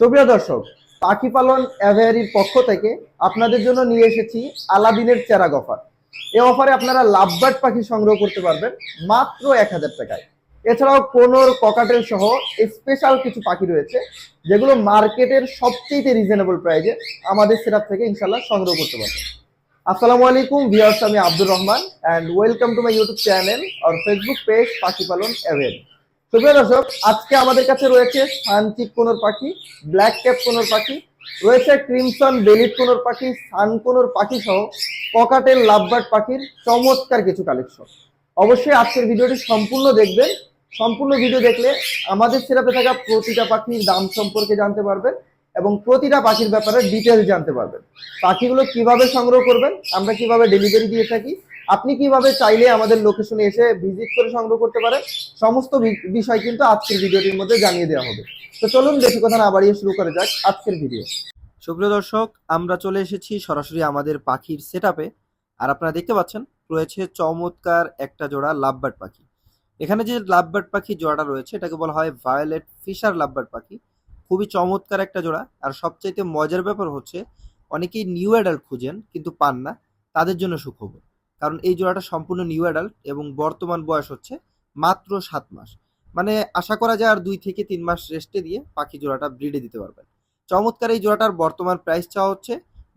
সুপ্রিয় দর্শক, পাখি পালন অ্যাভেয়ারির পক্ষ থেকে আপনাদের জন্য নিয়ে এসেছি আলাদিনের চেরাগ অফার এই অফারে আপনারা লাভবার্ড পাখি সংগ্রহ করতে পারবেন মাত্র এক হাজার টাকায়। এছাড়াও কোনোর, ককাটেল সহ স্পেশাল কিছু পাখি রয়েছে, যেগুলো মার্কেটের সবচেয়ে রিজনেবল প্রাইজে আমাদের সেরাপ থেকে ইনশাল্লাহ সংগ্রহ করতে পারবেন। আসসালামু আলাইকুম ভিউয়ার্স আমি Abdur Rahman and welcome to my YouTube channel R Facebook page পাখি পালন অ্যাভেয়ারি। সুপ্রিয় দর্শক, আজকে আমাদের কাছে রয়েছে সানচিক কোনোর পাখি, ব্ল্যাক ক্যাপ কোনোর পাখি, রয়েছে ক্রিমসন বেলিট কোনোর পাখি, সান কোনোর পাখি সহ ককাটেল লাভবার্ড পাখির চমৎকার কিছু কালেকশন। অবশ্যই আজকের ভিডিওটি সম্পূর্ণ দেখবেন। সম্পূর্ণ ভিডিও দেখলে আমাদের সেরাপে থাকা প্রতিটা পাখির দাম সম্পর্কে জানতে পারবেন এবং প্রতিটা পাখির ব্যাপারে ডিটেলস জানতে পারবেন। পাখিগুলো কীভাবে সংগ্রহ করবেন, আমরা কীভাবে ডেলিভারি দিয়ে থাকি আপনি কীভাবে চাইলে আমাদের লোকেশনে এসে ভিজিট করে সংগ্রহ করতে পারেন? সমস্ত বিষয় কিন্তু আজকের ভিডিওটির মধ্যে জানিয়ে দেওয়া হবে। তো চলুন বেশি কথা না বাড়িয়ে শুরু করে যাক আজকের ভিডিও সুপ্রিয় দর্শক, আমরা চলে এসেছি সরাসরি আমাদের পাখির সেট আর আপনারা দেখতে পাচ্ছেন, রয়েছে চমৎকার একটা জোড়া লাভবার্ড পাখি। এখানে যে লাভবার্ড পাখি জোড়াটা রয়েছে, এটাকে বলা হয় ভায়োলেট ফিশার লাভবার্ড পাখি। খুবই চমৎকার একটা জোড়া। আর সবচাইতে মজার ব্যাপার হচ্ছে, অনেকেই নিউ অ্যাডাল্ট খুঁজেন, কিন্তু পান না। তাদের জন্য সুখবর। কারণ এই জোড়াটা সম্পূর্ণ নিউ অ্যাডাল্ট এবং বর্তমান বয়স হচ্ছে মাত্র সাত মাস। মানে আশা করা যায় আর দুই থেকে তিন মাস রেস্টে দিয়ে পাখি জোড়াটা ব্রিডে দিতে পারবেন। চমৎকার এই জোড়াটার বর্তমান প্রাইস চাওয়া হচ্ছে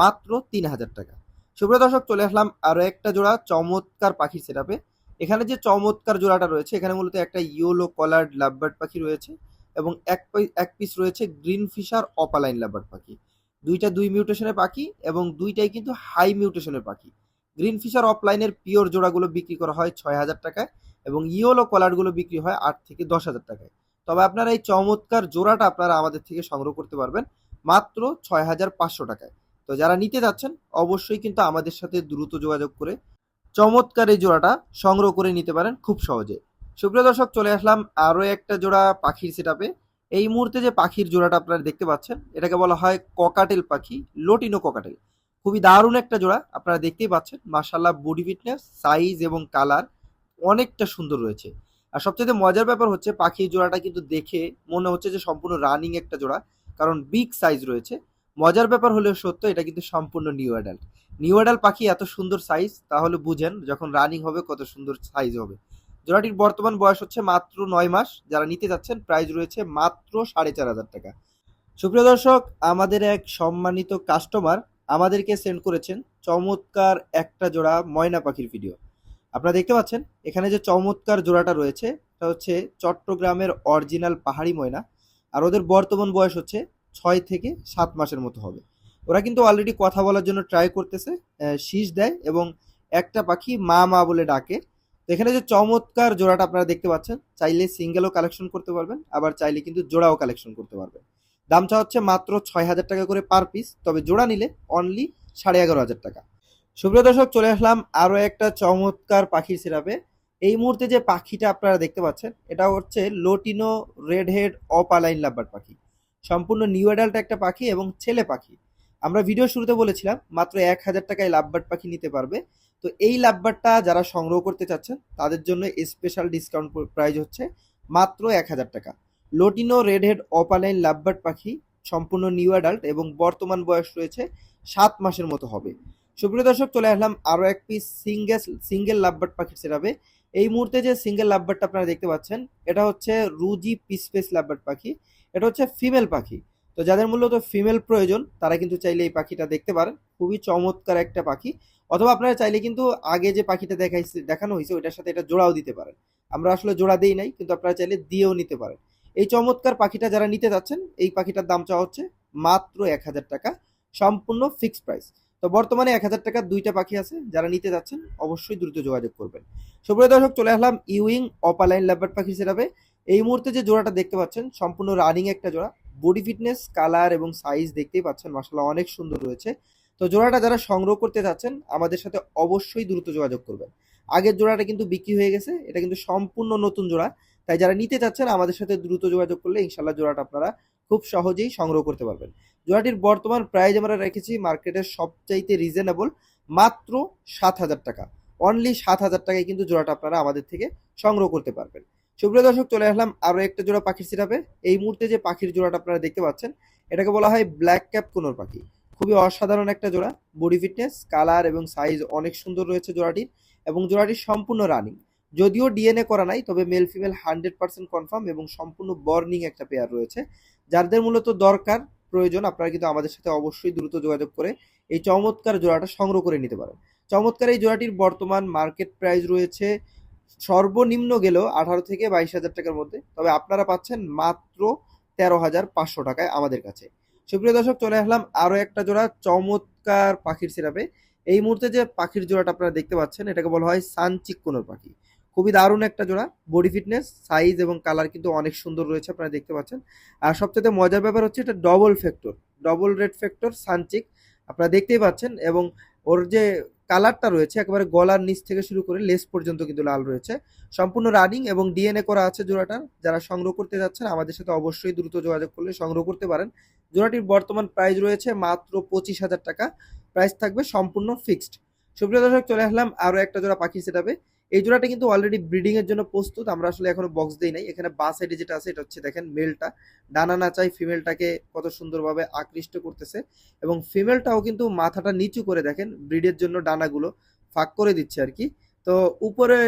মাত্র তিন হাজার টাকা। সুপ্রিয় দর্শক, চলে আসলাম আরও একটা জোড়া চমৎকার পাখির সেটাপে এখানে যে চমৎকার জোড়াটা রয়েছে, এখানে মূলত একটা ইয়েলো কলার্ড লাভবার্ড পাখি রয়েছে এবং এক এক পিস রয়েছে গ্রিন ফিশার অপালাইন লাভবার্ড পাখি। দুইটা দুই মিউটেশনের পাখি এবং দুইটাই কিন্তু হাই মিউটেশনের পাখি। গ্রিন ফিশার অফলাইনের পিওর জোড়াগুলো বিক্রি করা হয় ছয় হাজার টাকায় এবং ইয়েলো কলারগুলো বিক্রি হয় আট থেকে দশ হাজার টাকায়। তবে আপনারা এই চমৎকার জোড়াটা আপনারা আমাদের থেকে সংগ্রহ করতে পারবেন মাত্র ছয় হাজার পাঁচশো টাকায়। তো যারা নিতে যাচ্ছেন, অবশ্যই কিন্তু আমাদের সাথে দ্রুত যোগাযোগ করে চমৎকার এই জোড়াটা সংগ্রহ করে নিতে পারেন খুব সহজে। সুপ্রিয় দর্শক, চলে আসলাম আরও একটা জোড়া পাখির সেটাপে এই মুহূর্তে যে পাখির জোড়াটা আপনারা দেখতে পাচ্ছেন, এটাকে বলা হয় ককাটেল পাখি, লোটিনো ককাটেল। খুবই দারুণ একটা জোড়া, আপনারা দেখতেই পাচ্ছেন। মার্শাল্লাহ বডি ফিটনেস সাইজ এবং কালার অনেকটা সুন্দর রয়েছে। আর সবচেয়ে মজার ব্যাপার হচ্ছে পাখির জোড়াটা কিন্তু দেখে মনে হচ্ছে যে সম্পূর্ণ রানিং একটা জোড়া, কারণ বিগ সাইজ রয়েছে। মজার ব্যাপার হলেও সত্য, এটা কিন্তু সম্পূর্ণ নিউ অ্যাডাল্ট নিউ অ্যাডাল্ট পাখি এত সুন্দর সাইজ তাহলে বুঝেন যখন রানিং হবে কত সুন্দর সাইজ হবে। জোড়াটির বর্তমান বয়স হচ্ছে মাত্র নয় মাস, যারা নিতে যাচ্ছেন প্রাইস রয়েছে মাত্র সাড়ে চার হাজার টাকা। সুপ্রিয় দর্শক, আমাদের এক সম্মানিত কাস্টমার আমাদেরকে সেন্ড করেছেন চমৎকার একটা জোড়া ময়না পাখির ভিডিও আপনারা দেখতে পাচ্ছেন, এখানে যে চমৎকার জোড়াটা রয়েছে, এটা হচ্ছে চট্টগ্রামের অরিজিনাল পাহাড়ি ময়না, আর ওদের বর্তমান বয়স হচ্ছে ছয় থেকে সাত মাসের মতো হবে। ওরা কিন্তু অলরেডি কথা বলার জন্য ট্রাই করতেছে শীষ দেয় এবং একটা পাখি মা মা বলে ডাকে। তো এখানে যে চমৎকার জোড়াটা আপনারা দেখতে পাচ্ছেন, চাইলে সিঙ্গেলও কালেকশন করতে পারবেন, আবার চাইলে কিন্তু জোড়াও কালেকশন করতে পারবেন। দামটা হচ্ছে মাত্র ছয় হাজার টাকা করে পার পিস তবে জোড়া নিলে অনলি সাড়ে এগারো হাজার টাকা। সুপ্রিয় দর্শক, চলে আসলাম আরও একটা চমৎকার পাখির সিরাপে এই মুহূর্তে যে পাখিটা আপনারা দেখতে পাচ্ছেন, এটা হচ্ছে lutino red head opaline lovebird পাখি। সম্পূর্ণ নিউ অ্যাডাল্ট একটা পাখি এবং ছেলে পাখি। আমরা ভিডিও শুরুতে বলেছিলাম, মাত্র এক হাজার টাকায় লাভবার্ড পাখি নিতে পারবে। তো এই লাভবার্ডটা যারা সংগ্রহ করতে চাচ্ছেন, তাদের জন্য স্পেশাল ডিসকাউন্ট প্রাইস হচ্ছে মাত্র এক হাজার টাকা। Lutino red head opaline, lovebird পাখি, সম্পূর্ণ নিউ অ্যাডাল্ট এবং বর্তমান বয়স রয়েছে সাত মাসের মতো হবে। সুপ্রিয় দর্শক, চলে আসলাম আরও এক পিস সিঙ্গেল সিঙ্গেল লাভবার্ড পাখির সেরাবে এই মুহূর্তে যে সিঙ্গেল লাভবার্ডটা আপনারা দেখতে পাচ্ছেন, এটা হচ্ছে রুজি পিসপেস লাভবার্ড পাখি। এটা হচ্ছে ফিমেল পাখি। তো যাদের মূলত ফিমেল প্রয়োজন, তারা কিন্তু চাইলে এই পাখিটা দেখতে পারেন। খুবই চমৎকার একটা পাখি। অথবা আপনারা চাইলে কিন্তু আগে যে পাখিটা দেখাইছে, দেখানো হয়েছে ওইটার সাথে এটা জোড়াও দিতে পারেন। আমরা আসলে জোড়া দিই নাই, কিন্তু আপনারা চাইলে দিয়েও নিতে পারেন। এই চমৎকার পাখিটা যারা নিতে যাচ্ছেন, এই পাখিটার দাম চাওয়া হচ্ছে মাত্র এক হাজার টাকা, সম্পূর্ণ ফিক্সড প্রাইস তো বর্তমানে এক হাজার টাকার দুইটা পাখি আছে, যারা নিতে যাচ্ছেন অবশ্যই দ্রুত যোগাযোগ করবেন। সুপ্রিয় দর্শক, চলে আসলাম ইউইং অপালাইন ল্যাবার্ড পাখি সেরাবে এই মুহূর্তে যে জোড়াটা দেখতে পাচ্ছেন, সম্পূর্ণ রানিং একটা জোড়া। বডি ফিটনেস কালার এবং সাইজ দেখতেই পাচ্ছেন মাসাল্লাহ অনেক সুন্দর রয়েছে। তো জোড়াটা যারা সংগ্রহ করতে যাচ্ছেন, আমাদের সাথে অবশ্যই দ্রুত যোগাযোগ করবেন। আগের জোড়াটা কিন্তু বিক্রি হয়ে গেছে, এটা কিন্তু সম্পূর্ণ নতুন জোড়া। তাই যারা নিতে চাচ্ছেন, আমাদের সাথে দ্রুত যোগাযোগ করলে ইনশাল্লাহ জোড়াটা আপনারা খুব সহজেই সংগ্রহ করতে পারবেন। জোড়াটির বর্তমান প্রাইস আমরা রেখেছি মার্কেটের সবচাইতে রিজনেবল মাত্র সাত হাজার টাকা। অনলি সাত হাজার টাকায় কিন্তু জোড়াটা আপনারা আমাদের থেকে সংগ্রহ করতে পারবেন। সুপ্রিয় দর্শক, চলে আসলাম আরও একটা জোড়া পাখির সিরাপে এই মুহূর্তে যে পাখির জোড়াটা আপনারা দেখতে পাচ্ছেন, এটাকে বলা হয় ব্ল্যাক ক্যাপ কোনোর পাখি। খুবই অসাধারণ একটা জোড়া। বডি ফিটনেস কালার এবং সাইজ অনেক সুন্দর রয়েছে জোড়াটির এবং জোড়াটির সম্পূর্ণ রানিং যদিও ডিএনএ করা নাই, তবে male female hundred percent confirm এবং সম্পূর্ণ বর্নিং একটা পেয়ার রয়েছে। যাদের মূলত দরকার, প্রয়োজন, আপনারা কিন্তু আমাদের সাথে অবশ্যই দ্রুত যোগাযোগ করে এই চমৎকার জোড়াটা সংগ্রহ করে নিতে পারেন। চমৎকার এই জোড়াটির বর্তমান মার্কেট প্রাইস রয়েছে সর্বনিম্ন গেলেও আঠারো থেকে বাইশ হাজার টাকার মধ্যে, তবে আপনারা পাচ্ছেন মাত্র তেরো হাজার পাঁচশো টাকায় আমাদের কাছে। সুপ্রিয় দর্শক, চলে আসলাম আরও একটা জোড়া চমৎকার পাখির সিরাপে এই মুহূর্তে যে পাখির জোড়াটা আপনারা দেখতে পাচ্ছেন, এটাকে বলা হয় সানচিক কোনোর পাখি। খুবই দারুণ একটা জোড়া। বডি ফিটনেস সাইজ এবং কালার কিন্তু অনেক সুন্দর রয়েছে, আপনারা দেখতে পাচ্ছেন। আর সবচেয়ে মজার ব্যাপার হচ্ছে এটা double factor double red factor suncheek আপনারা দেখতেই পাচ্ছেন। এবং ওর যে কালারটা রয়েছে, একেবারে গলার নিচ থেকে শুরু করে লেস পর্যন্ত কিন্তু লাল রয়েছে। সম্পূর্ণ রানিং এবং ডিএনএ করা আছে জোড়াটার যারা সংগ্রহ করতে যাচ্ছেন, আমাদের সাথে অবশ্যই দ্রুত যোগাযোগ করলে সংগ্রহ করতে পারেন। জোড়াটির বর্তমান প্রাইস রয়েছে মাত্র পঁচিশ হাজার টাকা। প্রাইস থাকবে সম্পূর্ণ ফিক্সড সুপ্রিয় দর্শক, চলে আসলাম আরও একটা জোড়া পাখি সেটাবে এই জোড়াটা কিন্তু অলরেডি ব্রিডিং এর জন্য প্রস্তুত, আমরা আসলে এখনও বক্স দেই নাই। এখানে বা সাইডে যেটা আছে, এটা হচ্ছে দেখেন মেলটা ডানা না চাই ফিমেলটাকে কত সুন্দরভাবে আকৃষ্ট করতেছে। এবং ফিমেলটাও কিন্তু মাথাটা নিচু করে দেখেন ব্রিডের জন্য ডানাগুলো ফাঁক করে দিচ্ছে আর কি। তো উপরে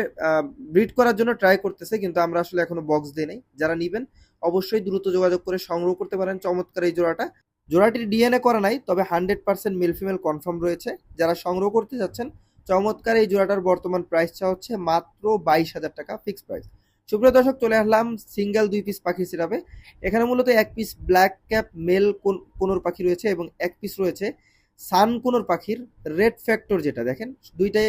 ব্রিড করার জন্য ট্রাই করতেছে, কিন্তু আমরা আসলে এখনও বক্স দিই নাই। যারা নিবেন, অবশ্যই দ্রুত যোগাযোগ করে সংগ্রহ করতে পারেন। চমৎকার এই জোড়াটা। জোড়াটির ডিএনএ করা নাই, তবে hundred percent male female confirm রয়েছে। যারা সংগ্রহ করতে যাচ্ছেন, চমৎকার এই জোড়াটার বর্তমান প্রাইসটা হচ্ছে মাত্র বাইশ হাজার টাকা ফিক্সড প্রাইস সুপ্রিয় দর্শক, চলে আসলাম সিঙ্গেল দুই পিস পাখি সিরাপে। এখানে মূলত এক পিস ব্ল্যাক ক্যাপ মেল কোনোর পাখি রয়েছে এবং এক পিস রয়েছে সান কোনোর পাখির রেড ফ্যাক্টর যেটা, দেখেন? দুইটাই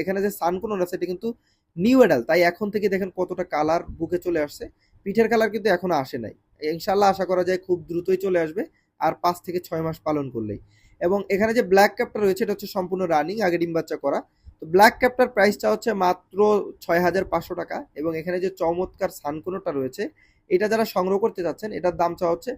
এখানে যে সান কোনোর আছে, এটা কিন্তু নিউ অ্যাডাল তাই এখন থেকে দেখেন কতটা কালার বুকে চলে আসছে। পিঠের কালার কিন্তু এখনও আসে নাই। ইনশাল্লাহ আশা করা যায় খুব দ্রুতই চলে আসবে। আর পাঁচ থেকে ছয় মাস পালন করলেই। এবং এখানে যে ব্ল্যাক ক্যাপটা রয়েছে, এটা হচ্ছে সম্পূর্ণ রানিং আগে ডিম বাচ্চা করা। তো ব্ল্যাক ক্যাপটার প্রাইসটা হচ্ছে মাত্র ছয় হাজার পাঁচশো টাকা এবং এখানে যে চমৎকার সানকোনোটা রয়েছে, এটা যারা সংগ্রহ করতে যাচ্ছেন, এটার দাম হচ্ছে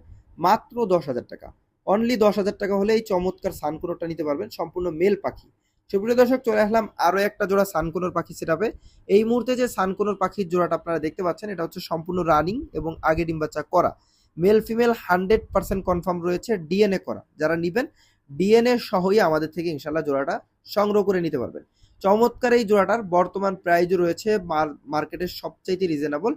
মাত্র দশ হাজার টাকা। অনলি দশ হাজার টাকা হলে এই চমৎকার সানকোনোটা নিতে পারবেন, সম্পূর্ণ মেল পাখি। সুপ্রিয় দর্শক, চলে আসলাম আরও একটা জোড়া সানকোনোর পাখি সেটাবে এই মুহূর্তে যে সানকোনোর পাখির জোড়াটা আপনারা দেখতে পাচ্ছেন, এটা হচ্ছে সম্পূর্ণ রানিং এবং আগে ডিম বাচ্চা করা। Male female hundred percent confirm রয়েছে ডিএনএ করা। যারা নিবেন ডিএনএ সহই আমাদের থেকে ইনশাল্লাহ জোড়াটা সংগ্রহ করে নিতে পারবেন। চমৎকার এই জোড়াটার বর্তমান প্রাইজও রয়েছে মার্কেটের সবচাইতে রিজনেবল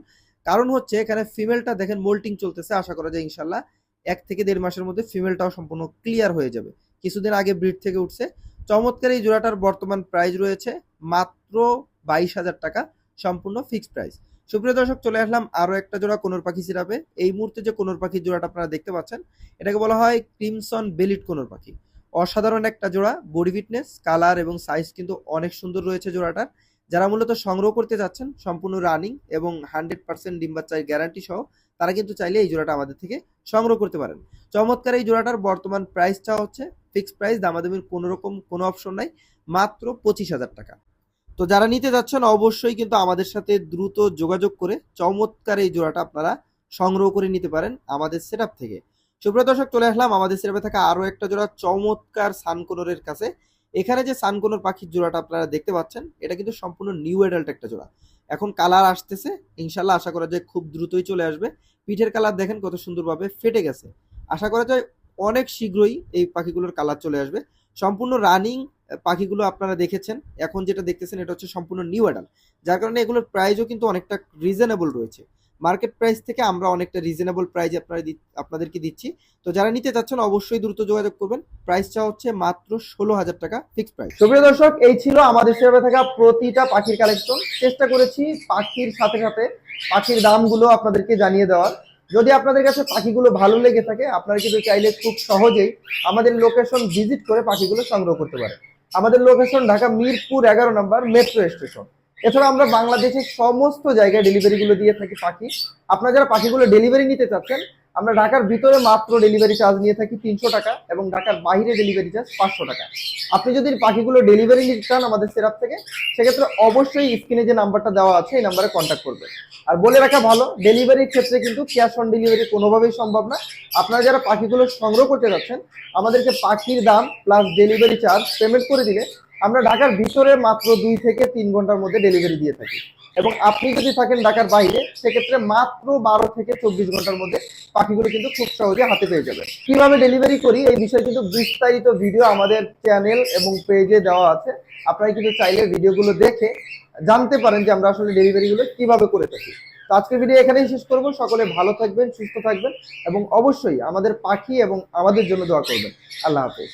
কারণ হচ্ছে এখানে ফিমেলটা দেখেন মোল্টিং চলতেছে, আশা করা যায় ইনশাল্লাহ এক থেকে দেড় মাসের মধ্যে ফিমেলটাও সম্পূর্ণ ক্লিয়ার হয়ে যাবে। কিছুদিন আগে ব্রিড থেকে উঠছে। চমৎকার এই জোড়াটার বর্তমান প্রাইস রয়েছে মাত্র বাইশ হাজার টাকা, সম্পূর্ণ ফিক্সড প্রাইস সুপ্রিয় দর্শক, চলে আসলাম আরও একটা জোড়া কোনোর পাখি সিরাপে। এই মুহূর্তে যে কোনোর পাখির জোড়াটা আপনারা দেখতে পাচ্ছেন, এটাকে বলা হয় ক্রিমসন বেলিট কোনোর পাখি। অসাধারণ একটা জোড়া, বডি ফিটনেস, কালার এবং সাইজ কিন্তু অনেক সুন্দর রয়েছে জোড়াটার। যারা মূলত সংগ্রহ করতে যাচ্ছেন, সম্পূর্ণ রানিং এবং হান্ড্রেড পার্সেন্ট ডিম বাচ্চার গ্যারান্টি সহ, তারা কিন্তু চাইলে এই জোড়াটা আমাদের থেকে সংগ্রহ করতে পারেন। চমৎকার এই জোড়াটার বর্তমান প্রাইসটা হচ্ছে ফিক্সড প্রাইস দামাদামির কোনো রকম কোনো অপশন নাই, মাত্র পঁচিশ হাজার টাকা। তো যারা নিতে যাচ্ছেন, অবশ্যই কিন্তু আমাদের সাথে দ্রুত যোগাযোগ করে চমৎকার এই জোড়াটা আপনারা সংগ্রহ করে নিতে পারেন আমাদের সেট থেকে। সুপ্রিয় দর্শক, চলে আসলাম আমাদের সেরাপে থাকা আরও একটা জোড়া চমৎকার সানকোনরের কাছে। এখানে যে সানকোনর পাখির জোড়াটা আপনারা দেখতে পাচ্ছেন, এটা কিন্তু সম্পূর্ণ নিউ অ্যাডাল্ট একটা জোড়া। এখন কালার আসতেছে, ইনশাল্লাহ আশা করা যায় খুব দ্রুতই চলে আসবে। পিঠের কালার দেখেন কত সুন্দরভাবে ফেটে গেছে। আশা করা যায় অনেক শীঘ্রই এই পাখিগুলোর কালার চলে আসবে। সম্পূর্ণ রানিং পাখিগুলো আপনারা দেখেছেন। এখন যেটা দেখতেছেন এটা হচ্ছে সম্পূর্ণ নিউ অ্যাডাল্ট যার কারণে এগুলোর প্রাইসও কিন্তু অনেকটা রিজনেবল রয়েছে। মার্কেট প্রাইস থেকে আমরা অনেকটা রিজনেবল প্রাইস আপনারা আপনাদেরকে দিচ্ছি। তো যারা নিতে চাচ্ছেন অবশ্যই দ্রুত যোগাযোগ করবেন। প্রাইসটা হচ্ছে মাত্র ষোলো হাজার টাকা ফিক্সড প্রাইস সুপ্রিয় দর্শক, এই ছিল আমাদের সেভাবে থাকা প্রতিটা পাখির কালেকশন চেষ্টা করেছি পাখির সাথে সাথে পাখির দামগুলো আপনাদেরকে জানিয়ে দেওয়ার। যদি আপনাদের কাছে পাখিগুলো ভালো লেগে থাকে, আপনারা কিন্তু চাইলে খুব সহজেই আমাদের লোকেশন ভিজিট করে পাখিগুলো সংগ্রহ করতে পারেন। আমাদের লোকেশন ঢাকা মিরপুর এগারো নম্বর মেট্রো স্টেশন এছাড়া আমরা বাংলাদেশের সমস্ত জায়গায় ডেলিভারি গুলো দিয়ে থাকি পাখি। আপনারা যারা পাখিগুলো ডেলিভারি নিতে চাচ্ছেন আমরা ঢাকার ভিতরে মাত্র ডেলিভারি চার্জ নিয়ে থাকি তিনশো টাকা এবং ঢাকার বাইরে ডেলিভারি চার্জ পাঁচশো টাকা। আপনি যদি পাখিগুলো ডেলিভারি নিতে চান আমাদের সেরাপ থেকে, সেক্ষেত্রে অবশ্যই স্ক্রিনে যে নাম্বারটা দেওয়া আছে, এই নাম্বারে কন্ট্যাক্ট করবেন। আর বলে রাখা ভালো ডেলিভারির ক্ষেত্রে কিন্তু ক্যাশ অন ডেলিভারি কোনোভাবেই সম্ভব না। আপনারা যারা পাখিগুলো সংগ্রহ করতে যাচ্ছেন আমাদেরকে পাখির দাম প্লাস ডেলিভারি চার্জ পেমেন্ট করে দিলে, আমরা ঢাকার ভিতরে মাত্র দুই থেকে তিন ঘণ্টার মধ্যে ডেলিভারি দিয়ে থাকি। এবং আপনি যদি থাকেন ঢাকার বাইরে, সেক্ষেত্রে মাত্র বারো থেকে চব্বিশ ঘণ্টার মধ্যে পাখিগুলো কিন্তু খুব সহজে হাতে পেয়ে যাবেন। কীভাবে ডেলিভারি করি, এই বিষয়ে কিন্তু বিস্তারিত ভিডিও আমাদের চ্যানেল এবং পেজে দেওয়া আছে। আপনারা কিন্তু চাইলে ভিডিওগুলো দেখে জানতে পারেন যে আমরা আসলে ডেলিভারিগুলো কীভাবে করে থাকি। তো আজকের ভিডিও এখানেই শেষ করব। সকলে ভালো থাকবেন, সুস্থ থাকবেন এবং অবশ্যই আমাদের পাখি এবং আমাদের জন্য দোয়া করবেন। আল্লাহ হাফেজ।